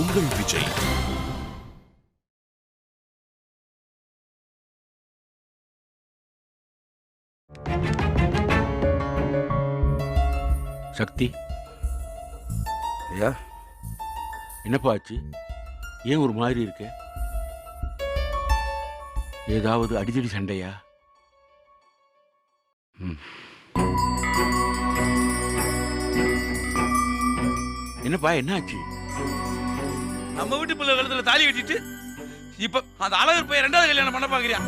உங்கள் விஜய். சக்தி. ஐயா என்னப்பா ஆச்சு? ஏன் ஒரு மாதிரி இருக்க? ஏதாவது அடிதடி சண்டையா. என்னப்பா என்னாச்சு? நம்ம வீட்டு பிள்ளை கழுத்துல தாலி கட்டிட்டு இப்ப அந்த அழகர் பையன் ரெண்டாவது கல்யாணம் பண்ண பாக்குறியா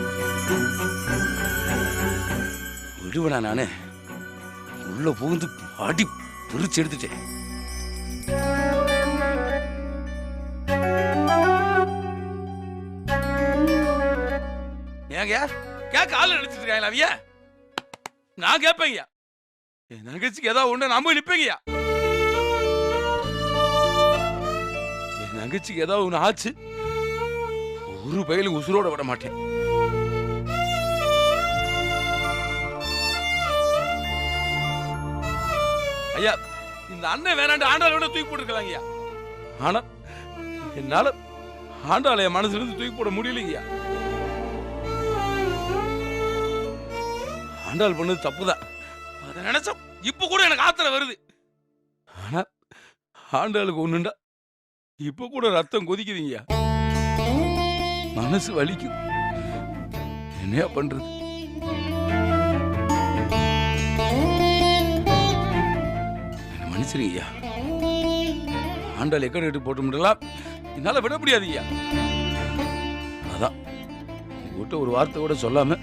விடுவனா நானு. உள்ள புகுந்து அடி பிரிச்சு எடுத்துட்டேன். ஏங்க கேட்க ஆள் நினைச்சிட்டு இருக்காங்களா அவிய? நான் கேட்பேங்கய்யா என் தங்கச்சிக்கு ஏதாவது ஒண்ணு நம்ம நிப்பேங்கய்யா. தங்கச்சிக்கு ஏதாவது ஒன்று ஆச்சு? ஒரு பயிலும் உசுரோட விட மாட்டேன். ஐயா இந்த அண்ணன் வேணாண்டு ஆண்டாளை விட தூக்கி போட்டுருக்கலாம் ஐயா. ஆனா என்னால ஆண்டாளை என் மனசுல இருந்து தூக்கி போட முடியலைங்கய்யா ஆண்டாள் பண்ணது தப்புதான். அதை நினைச்சா இப்ப கூட எனக்கு ஆத்திரம் வருது. ஆனா ஆண்டாளுக்கு ஒண்ணுண்டா? இப்ப கூட ரத்தம் கொதிக்குதுங்க. மனசு வலிக்குது என்னையா பண்றது? மனுஷனுங்கய்யா மன்னிச்சிருங்கய்யா. ஆண்டாள் எக்கடி எடுத்து போட்டு முடியலாம் என்னால விட முடியாது ஐயா அதான். உங்ககிட்ட ஒரு வார்த்தை கூட சொல்லாம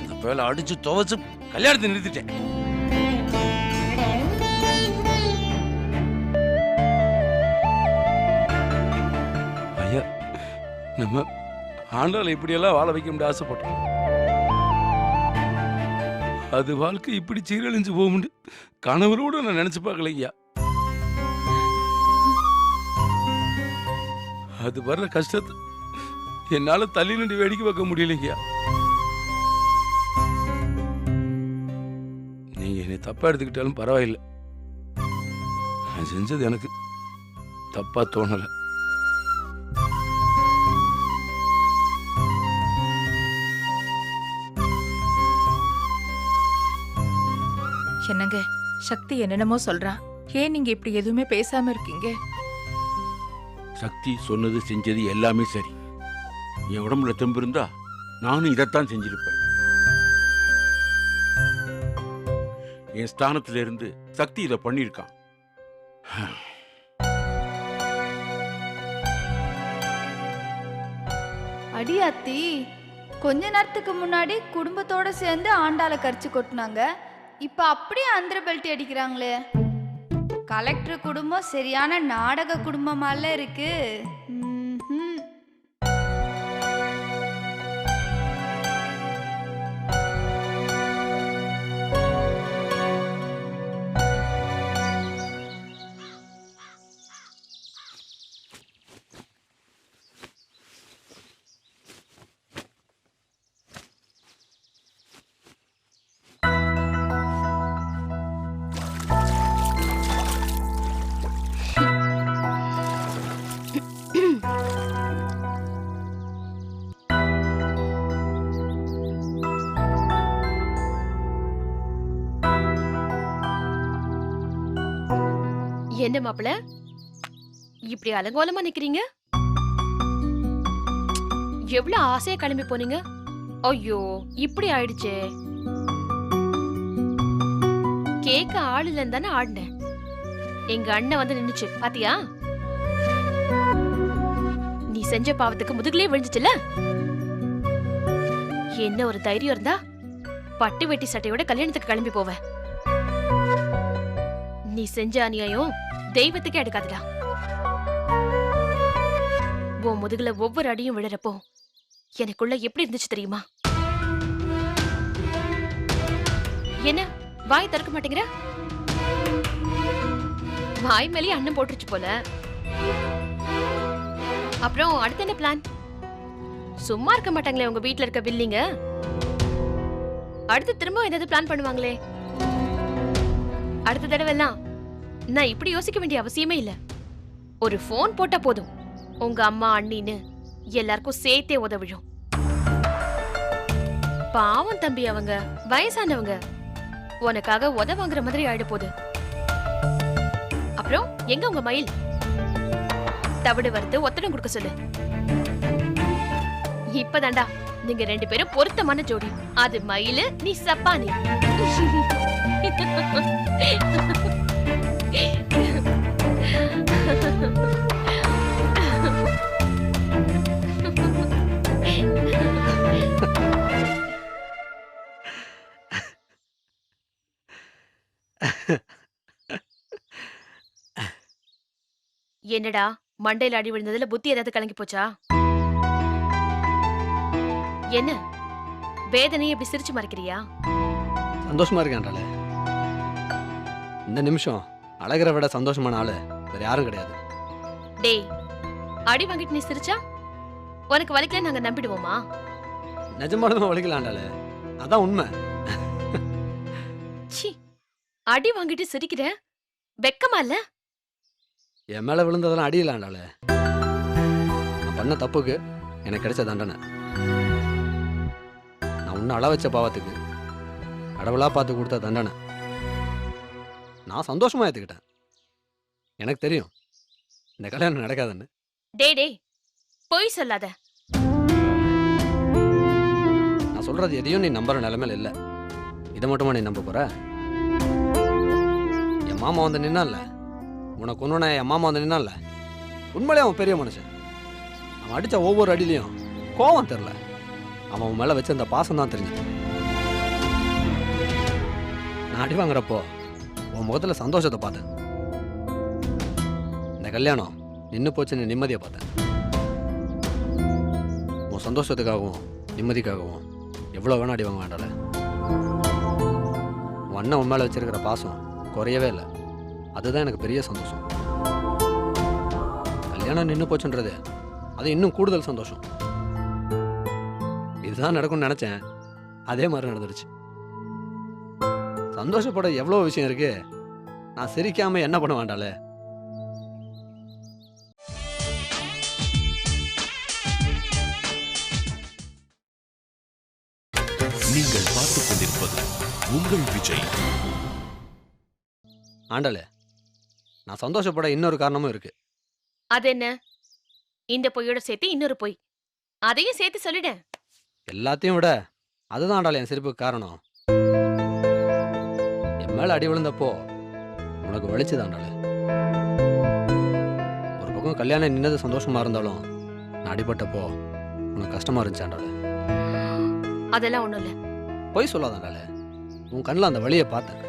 அந்த பேலை அடிச்சு துவைச்சு கல்யாணத்தை நிறுத்திட்டேன். நம்ம ஆண்டால் இப்படியெல்லாம் வாழ வைக்க முடியாது ஆசைப்பட்டோம். அது வாழ்க்கை இப்படி சீரழிஞ்சு போகும்னு கணவரோடு நான் நினச்சி பார்க்கலைங்கய்யா. அது வர்ற கஷ்டத்தை என்னால் தள்ளி நின்று வேடிக்கை பார்க்க முடியலைங்கய்யா. நீங்கள் என்னை தப்பாக எடுத்துக்கிட்டாலும் பரவாயில்லை. நான் செஞ்சது எனக்கு தப்பாக தோணலை. என்னங்க? சக்தி என்னென்னமோ சொல்றா. ஏன் நீங்க இப்படி எதுவுமே பேசாம இருக்கீங்க? சக்தி சொன்னது செஞ்சது எல்லாமே சரி. என் உடம்புல தெம்பு இருந்தா நானும் இதைத்தான் செஞ்சிருப்பேன். என் ஸ்தானத்துல இருந்து சக்தி இதை பண்ணியிருக்கான். அடி அத்தி கொஞ்ச நேரத்துக்கு முன்னாடி குடும்பத்தோட சேர்ந்து ஆண்டாள கரிச்சு கொட்டினாங்க. இப்போ அப்படியே அந்திர பெல்ட் அடிக்கிறாங்களே. கலெக்டர் குடும்பம் சரியான நாடக குடும்பமால இருக்குது என்ன மாப்பிள. இப்படி அலங்கோலமா நிக்கிறீங்க? எவ்வளவு ஆசையா கிளம்பி போனீங்க? ஐயோ இப்படி ஆயிடுச்சே. கேக்க ஆள் இல்லைன்னு தானே ஆடினேன். எங்க அண்ணன் வந்து நின்னுச்சு பாத்தியா? நீ செஞ்ச பாவத்துக்கு முதுகுலயே விழுந்துச்சுல என்ன ஒரு தைரியம் இருந்தா பட்டு வெட்டி சட்டையோட கல்யாணத்துக்கு கிளம்பி போவேன் நீ செஞ்ச அநியாயம் தெய்வத்துக்கே எடுக்காதுடா. உன் முதுகுல ஒவ்வொரு அடியும் விழுறப்போ எனக்குள்ள எப்படி இருந்துச்சு தெரியுமா? என்ன வாய் திறக்க மாட்டேங்கிற? வாய் மேலேயே அண்ணன் போட்டுருச்சு போல. அப்புறம் அடுத்து என்ன பிளான் சும்மா இருக்க மாட்டாங்களே உங்க வீட்ல இருக்க பில்லிங்க அடுத்து திரும்ப ஏதாவது பிளான் பண்ணுவாங்களே. அடுத்த தடவை எல்லாம் நான் இப்படி யோசிக்க வேண்டிய அவசியமே இல்ல. ஒரு ஃபோன் போட்டா போதும். உங்க அம்மா அண்ணின்னு எல்லாருக்கும் சேர்த்தே உதவிடும். பாவம் தம்பி அவங்க வயசானவங்க. உனக்காக உத வாங்குற மாதிரி ஆயிட போகுது. அப்புறம் எங்க உங்க மயில்? தவிடு வறுத்து ஒத்தடம் கொடுக்க சொல்லு. இப்பதாண்டா நீங்க ரெண்டு பேரும் பொருத்தமான ஜோடி. அது மயிலு நீ சப்பானி. என்னடா மண்டையில அடி விழுந்ததுல புத்தி ஏதாவது கலங்கி போச்சா? என்ன? வேதனையை இப்படி சிரிச்சு மறைக்கிறியா? சந்தோஷமா இருக்கேன்றாலே இந்த நிமிஷம் அழகரை விட சந்தோஷமான ஆளு வேற யாரும் கிடையாது. டேய் அடி வாங்கிட்டு நீ சிரிச்சா? உனக்கு வலிக்கல நாங்க நம்பிடுவோமா? நிஜமானதும் வலிக்கலாண்டாலே அதான் உண்மை. அடி வாங்கிட்டு சிரிக்கிற? வெக்கமா இல்ல? என் மேல விழுந்ததெல்லாம் அடியிலாண்டாலே நான் பண்ண தப்புக்கு எனக்கு கிடைச்ச தண்டனை. நான் உன்னை அள வச்ச பாவத்துக்கு கடவுளா பார்த்து கொடுத்த தண்டனை. நான் சந்தோஷமா ஏத்துக்கிட்டேன். எனக்கு தெரியும் இந்த கல்யாணம் நடக்காதுன்னு. டேய் டேய் பொய் சொல்லாத. நான் சொல்றது எதையும் நீ நம்புற நிலைமையில இல்ல. இதை மட்டுமா நீ நம்ப போற? என் மாமா வந்து நின்னான்ல. உனக்கு ஒன்று என் மாமா வந்து இல்லை உண்மையிலே அவன் பெரிய மனுஷன். அவன் அடித்த ஒவ்வொரு அடியிலையும் கோவம் தெரில அவன் உன் மேலே வச்ச அந்த பாசம் தான் தெரிஞ்சு நான் அடி வாங்குறப்போ உன் முகத்தில் சந்தோஷத்தை பார்த்தேன். இந்த கல்யாணம் நின்று போச்சுன்னு நிம்மதியை பார்த்தேன். உன் சந்தோஷத்துக்காகவும் நிம்மதிக்காகவும் எவ்வளோ வேணா அடி வாங்க வேண்டாம்ல உன் அண்ணன் உன் மேலே வச்சிருக்கிற பாசம் குறையவே இல்லை. அதுதான் எனக்கு பெரிய சந்தோஷம். கல்யாணம் நின்று போச்சுன்றது அது இன்னும் கூடுதல் சந்தோஷம். இதுதான் நடக்கும்னு நினச்சேன். அதே மாதிரி நடந்துருச்சு. சந்தோஷப்பட எவ்வளோ விஷயம் இருக்கு? நான் சிரிக்காம என்ன பண்ண வேண்டாம்ல நீங்கள் பார்த்துக் கொண்டிருப்பது உங்கள் விஜய். ஆண்டாளே நான் சந்தோஷப்பட இன்னொரு காரணமும் இருக்கு. அது என்ன? இந்த பொய்யோட சேர்த்து இன்னொரு பொய். அதையும் சேர்த்து சொல்லிட. எல்லாத்தையும் விட அதுதான் ஆண்டாள் என் சிரிப்புக்கு காரணம். என் மேல அடி விழுந்தப்போ உனக்கு வலிச்சுது ஆண்டாள் ஒரு பக்கம் கல்யாணம் நின்னது சந்தோஷமா இருந்தாலும் நான் அடிபட்டப்போ உனக்கு கஷ்டமா இருந்துச்சு ஆண்டாள் அதெல்லாம் ஒண்ணும் இல்ல. பொய் சொல்லாத ஆண்டாள் உன் கண்ணில் அந்த வழியை பார்த்தேன்.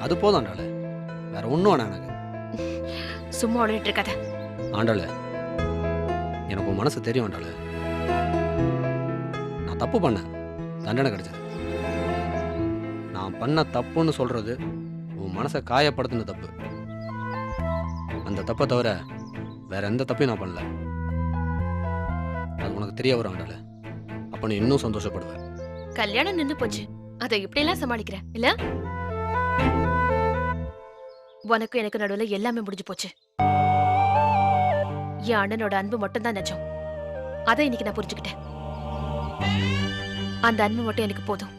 அது போதும் ஆண்டாள் வேற ஒன்றும் வேணாம் எனக்கு. சும்மா உடனிட்டு இருக்காத. ஆண்டாள் எனக்கு உன் மனசு தெரியும் ஆண்டாள். நான் தப்பு பண்ணேன். தண்டனை கிடைச்சது. நான் பண்ண தப்புன்னு சொல்றது உன் மனசை காயப்படுத்தின தப்பு. அந்த தப்பை தவிர வேற எந்த தப்பையும் நான் பண்ணல. அது உனக்கு தெரிய வரும் ஆண்டாள். அப்போ நீ இன்னும் சந்தோஷப்படுவ. கல்யாணம் நின்னு போச்சு. அதை இப்படி எல்லாம் சமாளிக்கிற இல்ல? உனக்கும் எனக்கு நடுவுல எல்லாமே முடிஞ்சு போச்சு. என் அண்ணனோட அன்பு மட்டும் தான் நிஜம். அதை இன்னைக்கு நான் புரிஞ்சுக்கிட்டேன். அந்த அன்பு மட்டும் எனக்கு போதும்.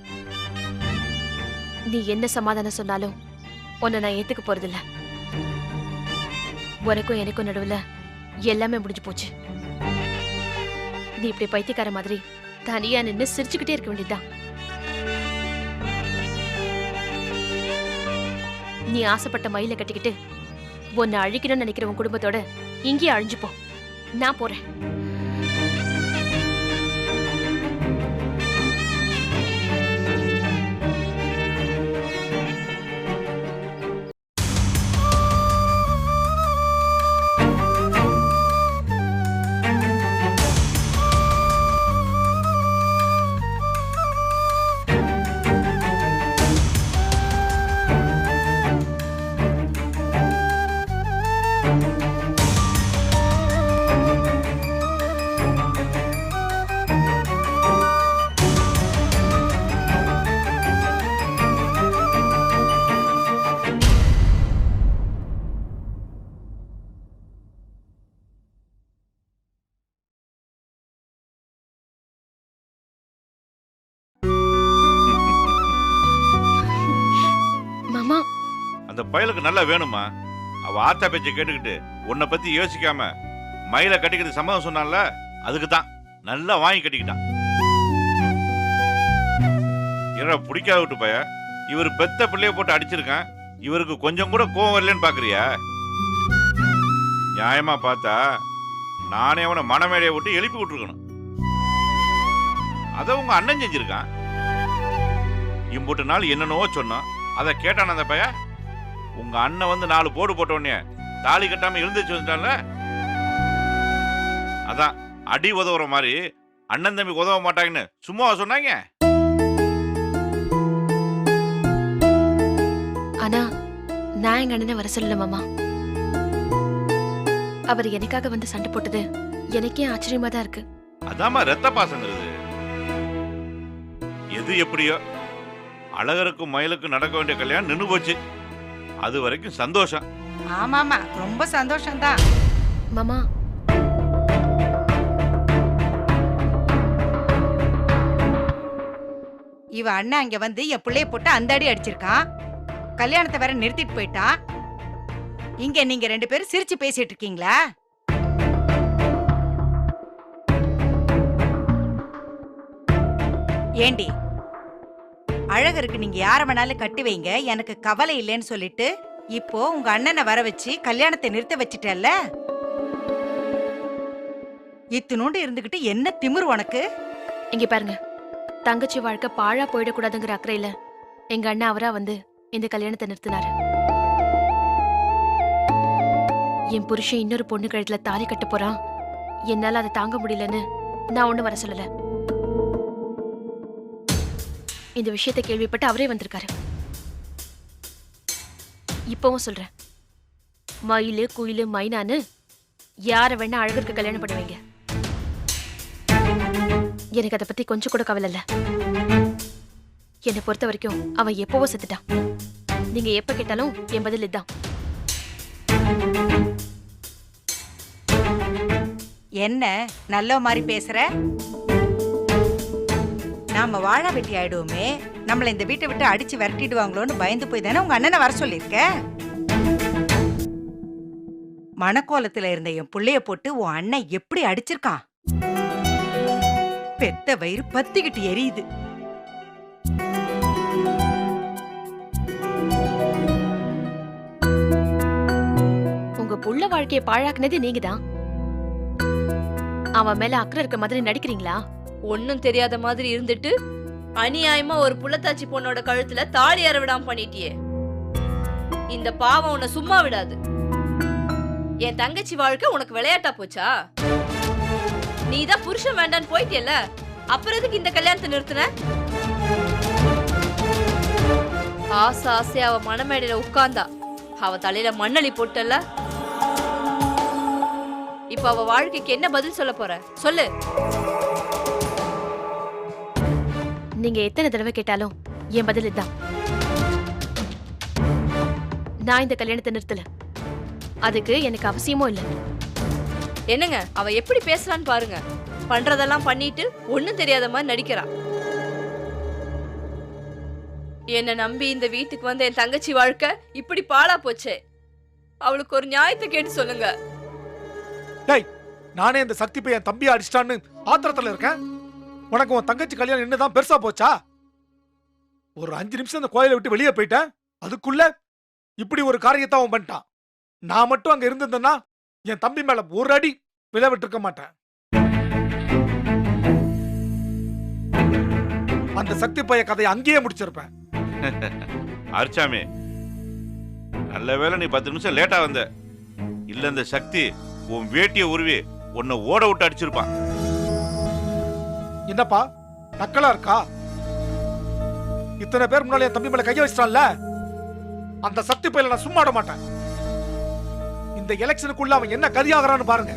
நீ என்ன சமாதானம் சொன்னாலும் உன்னை நான் ஏத்துக்க போறதில்ல. உனக்கும் எனக்கும் நடுவுல எல்லாமே முடிஞ்சு போச்சு. நீ இப்படி பைத்தியக்கார மாதிரி தனியா நின்னு சிரிச்சுக்கிட்டே இருக்க வேண்டியதுதான். நீ ஆசைப்பட்ட மயில கட்டிக்கிட்டு உன்னை அழிக்கணும்னு நினைக்கிற உன் குடும்பத்தோட இங்கேயே அழிஞ்சு போ. நான் போறேன். பயலுக்கு நல்லா வேணுமா? அவ ஆத்தா பேச்சை கேட்டுக்கிட்டு உன்னை பத்தி யோசிக்காம மயில கட்டிக்கிறது சம்மதம் சொன்னான்ல அதுக்கு தான் நல்லா வாங்கி கட்டிக்கிட்டான். இற பிடிக்காத விட்டு பய இவர் பெத்த பிள்ளைய போட்டு அடிச்சிருக்கான். இவருக்கு கொஞ்சம் கூட கோவம் வரலன்னு பாக்குறியா? நியாயமா பார்த்தா நானே அவனை மனமேடையை விட்டு எழுப்பி விட்டுருக்கணும். அதை உங்க அண்ணன் செஞ்சிருக்கான். இம்புட்டு நாள் என்னென்னவோ சொன்னான். அதை கேட்டான் அந்த பைய உங்க அண்ணன் வந்து நாலு போடு போட்ட உடனே தாலி கட்டாம எழுந்துச்சு வந்துட்டான்ல? அதான் அடி உதவுற மாதிரி அண்ணன் தம்பி உதவ மாட்டாங்கன்னு சும்மாவா சொன்னாங்க? ஆனா நான் எங்க அண்ணனை வர சொல்லல மாமா. அவர் எனக்காக வந்து சண்டை போட்டது எனக்கே ஆச்சரியமா தான் இருக்கு. அதாம்மா ரத்த பாசங்கிறது. எது எப்படியோ அழகருக்கும் மயிலுக்கும் நடக்க வேண்டிய கல்யாணம் நின்னு போச்சு. அது வரைக்கும் சந்தோஷம். ஆமாமா ரொம்ப சந்தோஷம்தான். மாமா. இவ அண்ணன் அங்க வந்து என் பிள்ளைய போட்டு அந்த அடி அடிச்சிருக்கான் கல்யாணத்தை வேற நிறுத்திட்டு போயிட்டான் இங்க நீங்க ரெண்டு பேரும் சிரிச்சு பேசிட்டு இருக்கீங்களா? ஏண்டி அழகருக்கு நீங்க யார வேணாலும் கட்டி வைங்க. எனக்கு கவலை இல்லைன்னு சொல்லிட்டு இப்போ உங்க அண்ணனை வர வச்சு கல்யாணத்தை நிறுத்த வச்சிட்டல்ல இத்தினோண்டு இருந்துகிட்டு என்ன திமிர் உனக்கு? இங்க பாருங்க. தங்கச்சி வாழ்க்கை பாழா போயிடக்கூடாதுங்கிற அக்கறையில எங்க அண்ணன் அவரா வந்து இந்த கல்யாணத்தை நிறுத்தினாரு. என் புருஷன் இன்னொரு பொண்ணு கழுத்துல தாலி கட்ட போறான். என்னால அதை தாங்க முடியலன்னு நான் ஒண்ணு வர சொல்லல. இந்த விஷயத்தை கேள்விப்பட்டு அவரே வந்திருக்காரு. இப்பவும் சொல்றேன். மயில் குயிலு மைனான்னு யாரை வேணா அழகருக்கு கல்யாணம் பண்ணுவீங்க எனக்கு அதை பத்தி கொஞ்சம் கூட கவலை இல்லை. என்னை பொறுத்த வரைக்கும் அவன் எப்பவோ செத்துட்டான். நீங்க எப்ப கேட்டாலும் என் பதில் இதுதான். என்ன நல்ல மாதிரி பேசுற? நாம வாழா வெட்டி ஆயிடுவோமே. நம்மள இந்த வீட்டை விட்டு அடிச்சு விரட்டிடுவாங்களோன்னு பயந்து போய் தானே உங்க அண்ணனை வர சொல்லியிருக்க? மணக்கோலத்துல இருந்த என் புள்ளைய போட்டு உன் அண்ணன் எப்படி அடிச்சிருக்கான் பெத்த வயிறு பத்திக்கிட்டு எரியுது. உங்க புள்ள வாழ்க்கையை பாழாக்குனது நீங்க தான் அவன் மேல அக்கறை இருக்க மாதிரி நடிக்கிறீங்களா? ஒன்னும் தெரியாத மாதிரி இருந்துட்டு அநியாயமா ஒரு புள்ளத்தாச்சி பொண்ணோட கழுத்துல தாலி அறவிடாம பண்ணிட்டியே. இந்த பாவம் உன்னை சும்மா விடாது. என் தங்கச்சி வாழ்க்கை உனக்கு விளையாட்டா போச்சா? நீ தான் புருஷன் வேண்டான்னு போயிட்டியல்ல? அப்புறம் எதுக்கு இந்த கல்யாணத்தை நிறுத்தின? ஆசை ஆசை அவ மணமேடையில உட்கார்ந்தா. அவ தலையில மண்ணளி போட்டல இப்ப அவ வாழ்க்கைக்கு என்ன பதில் சொல்ல போற? சொல்லு. நீங்க எத்தனை தடவை கேட்டாலும் என் பதில் இதுதான். நான் இந்த கல்யாணத்தை நிறுத்தல. அதுக்கு எனக்கு அவசியமும் இல்லை. என்னங்க? அவ எப்படி பேசுறான்னு பாருங்க. பண்றதெல்லாம் பண்ணிட்டு ஒண்ணும் தெரியாத மாதிரி நடிக்கிறா. என்ன நம்பி இந்த வீட்டுக்கு வந்த என் தங்கச்சி வாழ்க்கை இப்படி பாழா போச்சே. அவளுக்கு ஒரு நியாயத்தை கேட்டு சொல்லுங்க. நானே இந்த சக்தி பையன் தம்பியை அடிச்சிட்டான்னு ஆத்திரத்துல இருக்கேன். உனக்கு உன் தங்கச்சி கல்யாணம் என்னதான் பெருசா போச்சா? ஒரு அஞ்சு நிமிஷம் அந்த கோயிலை விட்டு வெளியே போயிட்டேன். அதுக்குள்ள இப்படி ஒரு காரியத்தை அவன் பண்ணிட்டான். நான் மட்டும் அங்க இருந்திருந்தேன்னா என் தம்பி மேல ஒரு அடி விளையாட்டு இருக்க மாட்டேன். அந்த சக்தி பைய கதையை அங்கேயே முடிச்சிருப்பேன். அரிச்சாமி நல்ல வேளை நீ பத்து நிமிஷம் லேட்டா வந்த. இல்ல இந்த சக்தி உன் வேட்டிய உருவி உன்னை ஓட விட்டு அடிச்சிருப்பான். என்னப்பா? நக்கலா இருக்கா? இத்தனை பேர் முன்னாடி என் தம்பி மேல கைய வச்சிட்டான்ல? அந்த சக்தி பயில நான் சும்மா விட மாட்டேன். இந்த எலெக்ஷனுக்குள்ள அவன் என்ன கதியாகிறான்னு பாருங்க.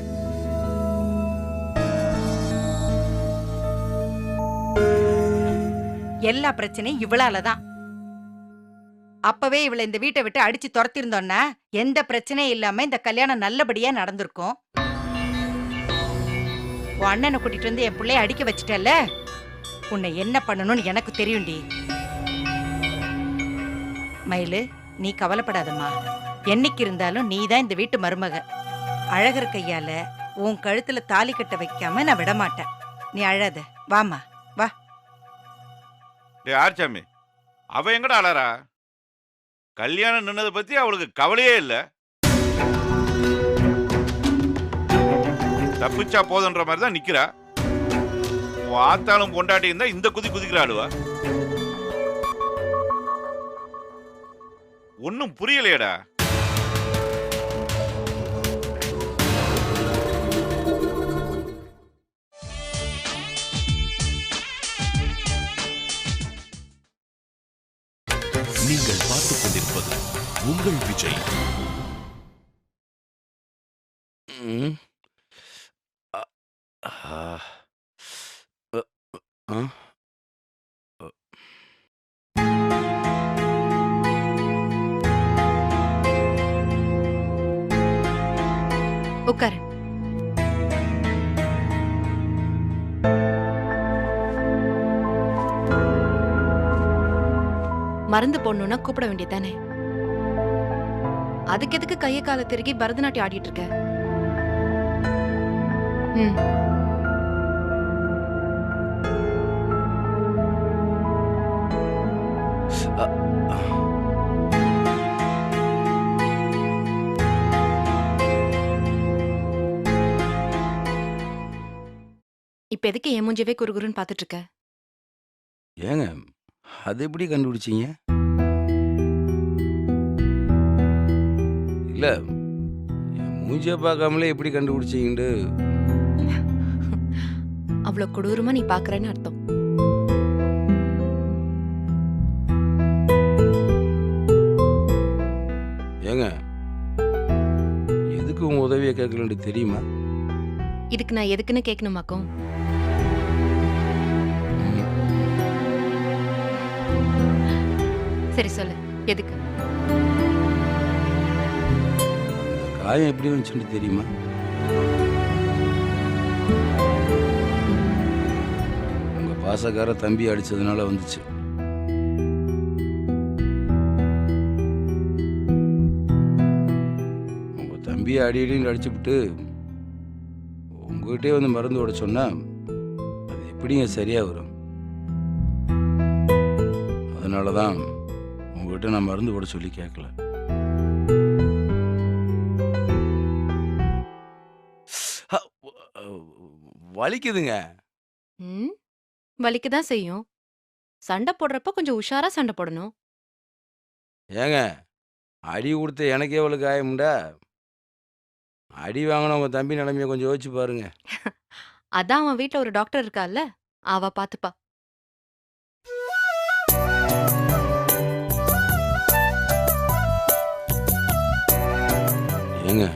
எல்லா பிரச்சனையும் இவளால தான். அப்பவே இவளை இந்த வீட்டை விட்டு அடிச்சு துரத்திருந்தோன்னா எந்த பிரச்சனையும் இல்லாம இந்த கல்யாணம் நல்லபடியா நடந்திருக்கும். உன் அண்ணனை கூட்டிட்டு வந்து என் பிள்ளைய அடிக்க வச்சிட்டல உன்னை என்ன பண்ணணும்னு எனக்கு தெரியும்டி. மயிலு நீ கவலைப்படாதம்மா. என்னைக்கு இருந்தாலும் நீ தான் இந்த வீட்டு மருமக. அழகர் கையால உன் கழுத்துல தாலி கட்ட வைக்காம நான் விட மாட்டேன் நீ அழாத. வாமா வா. டேய் ஆர்ச்சாமி. அவ எங்கடா அழறா? கல்யாணம் நின்னதை பத்தி அவளுக்கு கவலையே இல்லை. தப்பிச்சா போதுன்ற மாதிரி தான் நிக்கிறா. ஆத்தாலும் பொண்டாட்டி இருந்தா இந்த குதி குதிக்கிறாளுவா? ஒன்னும் புரியலையேடா. நீங்கள் பார்த்துக் கொண்டிருப்பது உங்கள் Vijay. Uh, uh, uh, huh? Uh. உட்காரு போடணும்னா கூப்பிட வேண்டியதானே அதுக்கு எதுக்கு கையை காலை திருகி பரதநாட்டியம் ஆடிட்டு இருக்க? ம். இப்ப எதுக்கு என் மூஞ்சவே குறுகுறுன்னு பாத்துட்டு இருக்க ஏங்க அது எப்படி கண்டுபிடிச்சீங்க? இல்ல என் மூஞ்சிய பார்க்காமலே எப்படி கண்டுபிடிச்சீங்கன்னு அவ்வளவு கொடூரமா நீ பாக்குறேன்னு அர்த்தம். ஏங்க எதுக்கு உங்க உதவியை கேட்கலன்னு தெரியுமா? இதுக்கு நான் எதுக்குன்னு கேட்கணுமாக்கும் சரி சொல்லு. எதுக்கு? காயம் எப்படி வந்துச்சுன்னு தெரியுமா? உங்க பாசக்கார தம்பி அடிச்சதுனால வந்துச்சு. உங்க தம்பியை அடி அடின்னு அடிச்சுவிட்டு உங்ககிட்டே வந்து மருந்து ஓட சொன்னா அது எப்படிங்க சரியா வரும்? அதனால தான் உங்ககிட்ட நான் மருந்து விட சொல்லி கேட்கல வலிக்குதுங்க. ம் வலிக்க தான் செய்யும். சண்டை போடுறப்ப கொஞ்சம் உஷாரா சண்டை போடணும். ஏங்க அடி கொடுத்த எனக்கே எவ்வளோ காயமுண்டா? அடி வாங்கின உங்க தம்பி நிலைமைய கொஞ்சம் யோசிச்சு பாருங்க. அதான் அவன் வீட்ல ஒரு டாக்டர் இருக்கால்ல அவ பாத்துப்பா. ஏங்க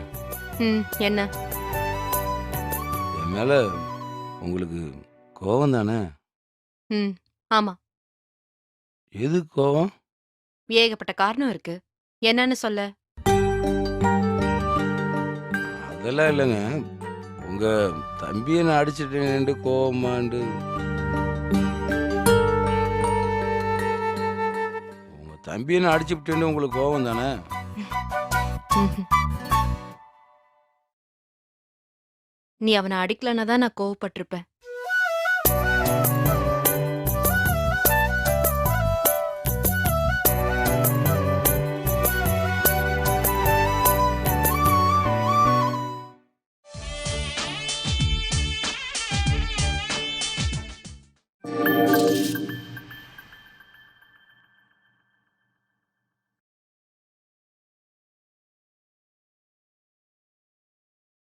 ம் என்ன? என் மேல உங்களுக்கு கோவம் தானே? ம் ஆமா. எது கோவம்? ஏகப்பட்ட காரணம் இருக்கு. என்னன்னு சொல்ல? அதெல்லாம் இல்லைங்க. உங்க தம்பியை நான் அடிச்சிட்டேன்ட்டு கோவமாண்டு. உங்க தம்பியை நான் அடிச்சு விட்டேன்னு உங்களுக்கு கோவம் தானே. நீ அவனை அடிக்கலன்னா தான் நான் கோவப்பட்டிருப்பேன்.